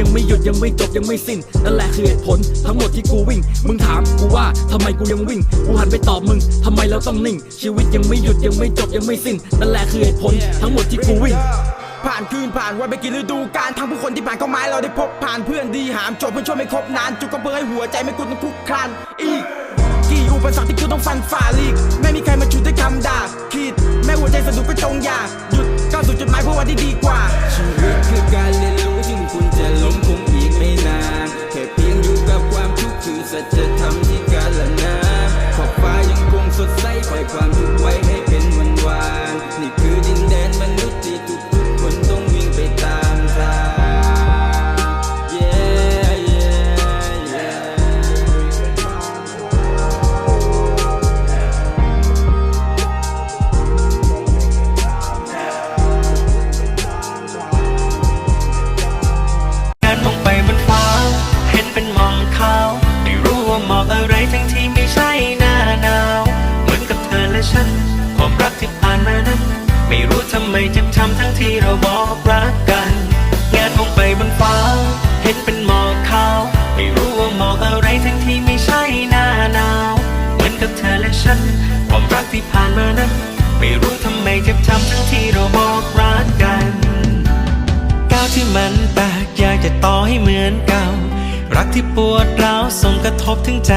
ยังไม่หยุดยังไม่จบยังไม่สิ้น นั่นแหละคือเหตุผล ทั้งหมดที่กูวิ่ง มึงถามกูว่าทำไมกูยังวิ่ง กูหันไปตอบมึงทำไมเราต้องนิ่ง ชีวิตยังไม่หยุดยังไม่จบยังไม่สิ้น นั่นแหละคือเหตุผล ทั้งหมดที่กูวิ่งผ่านคืนผ่านวันไปกี่ฤดูกาลทั้งผู้คนที่ผ่านเข้ามาให้เราได้พบผ่านเพื่อนดีหามจบเพื่อนช่วยไม่ครบนานจุกกระเบยหัวใจไม่กุดต้องคุกคลานอีกกี่อุปสรรคที่กูต้องฟันฝ่าลีกไม่มีใครมาชุดด้วยคำด่าคิดแม้หัวใจสะดุดก็จงอย่าหยุดก้าวสู่จุดหมายเพื่อวันที่ดีกว่า ฉันความรักที่ผ่านมานั้น ไม่รู้ทำไมเจ็บช้ำทั้งที่เราบอกรักกันงานมองไปบนฟ้า เห็นเป็นหมอกขาว ไม่รู้ว่าหมอกอะไรทั้งที่ไม่ใช่หน้าหนาว เหมือนกับเธอและฉัน ความรักที่ผ่านมานั้น ไม่รู้ทำไมเจ็บช้ำทั้งที่เราบอกรักกันก้าวที่มันแปลกอยากจะต่อให้เหมือนเก่า รักที่ปวดร้าวส่งกระทบถึงใจ